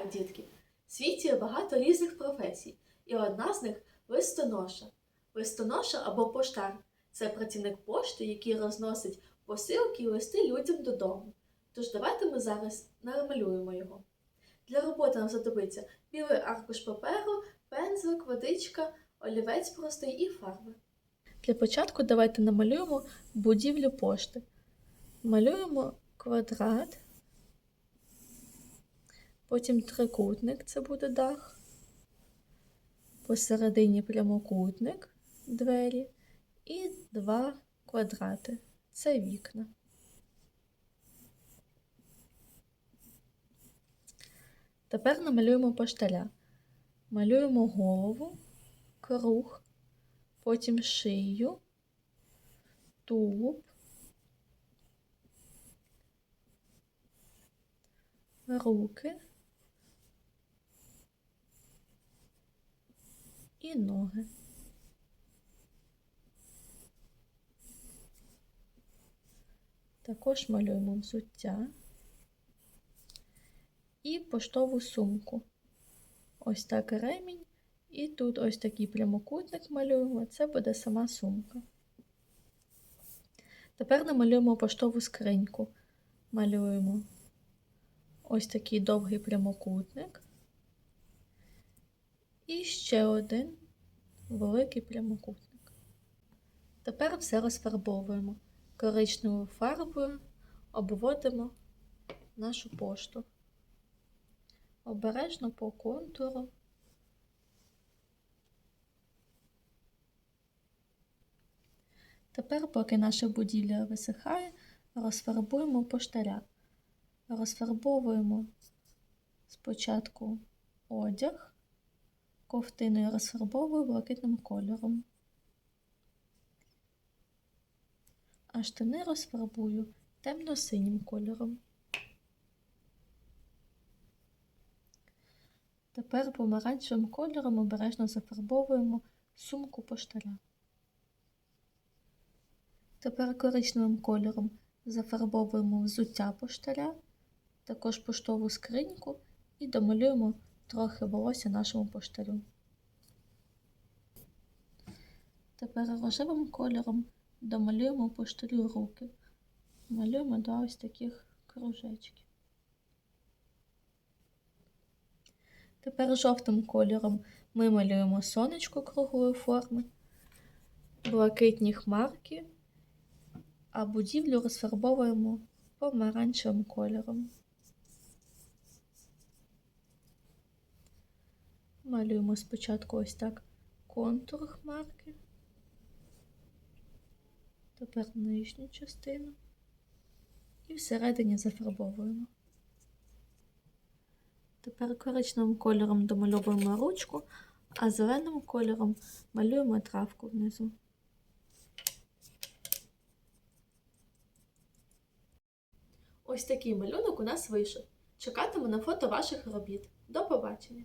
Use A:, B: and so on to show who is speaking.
A: Так, дітки, в світі є багато різних професій, і одна з них листоноша. Листоноша або поштар це працівник пошти, який розносить посилки і листи людям додому. Тож давайте ми зараз намалюємо його. Для роботи нам знадобиться білий аркуш паперу, пензлик, водичка, олівець простий і фарби. Для початку давайте намалюємо будівлю пошти. Малюємо квадрат, потім трикутник це буде дах, посередині прямокутник, двері і два квадрати це вікна. Тепер намалюємо поштаря. Малюємо голову, круг, потім шию, тулуб, руки і ноги. Також малюємо взуття і поштову сумку. Ось так ремінь. І тут ось такий прямокутник малюємо, це буде сама сумка. Тепер намалюємо поштову скриньку. Малюємо ось такий довгий прямокутник. І ще один великий прямокутник. Тепер все розфарбовуємо. Коричневою фарбою обводимо нашу пошту. Обережно по контуру. Тепер, поки наша будівля висихає, розфарбуємо поштаря. Розфарбовуємо спочатку одяг, ковтиною розфарбовую блакитним кольором. А штани розфарбую темно-синім кольором. Тепер помаранчевим кольором обережно зафарбовуємо сумку поштаря. Тепер коричневим кольором зафарбовуємо взуття поштаря, також поштову скриньку і домалюємо трохи волосся нашому поштарю. Тепер рожевим кольором домалюємо поштарю руки. Малюємо два ось таких кружечки. Тепер жовтим кольором ми малюємо сонечко круглої форми, блакитні хмарки, а будівлю розфарбовуємо помаранчевим кольором. Малюємо спочатку ось так контур хмарки, тепер нижню частину і всередині зафарбовуємо. Тепер коричневим кольором домальовуємо ручку, а зеленим кольором малюємо травку внизу. Ось такий малюнок у нас вийшов. Чекатиму на фото ваших робіт. До побачення!